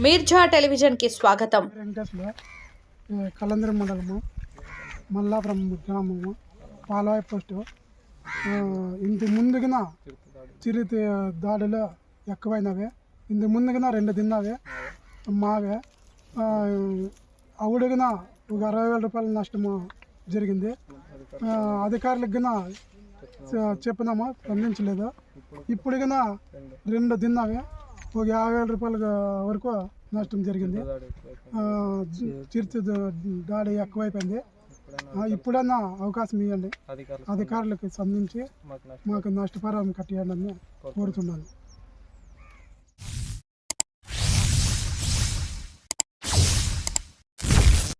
మీర్జా టెలివిజన్కి స్వాగతం. వెంకటేశ్వర కలందరి మండలము మల్లాపురం గ్రామము పాలవాయి పోస్టు ఇంత ముందుగిన చిరుతి దాడులు ఎక్కువైనవే ఇంత ముందుగిన రెండు తిన్నవి మావే ఆ, అవుడుగిన ఒక అరవై వేల రూపాయల నష్టము జరిగింది. అధికారులకు చెప్పినాము స్పందించలేదు ఇప్పుడు రెండు తిన్నవి ఒక యాభై వేల రూపాయల వరకు నష్టం జరిగింది. ఆ, చి- చిరుత ద- దాడి ఎక్కువైపోయింది. ఇప్పుడన్నా అవకాశం ఇవ్వండి. అధికారులకు స్పందించి మాకు నష్టపరిహారం కట్టియండి అని కోరుతున్నాను.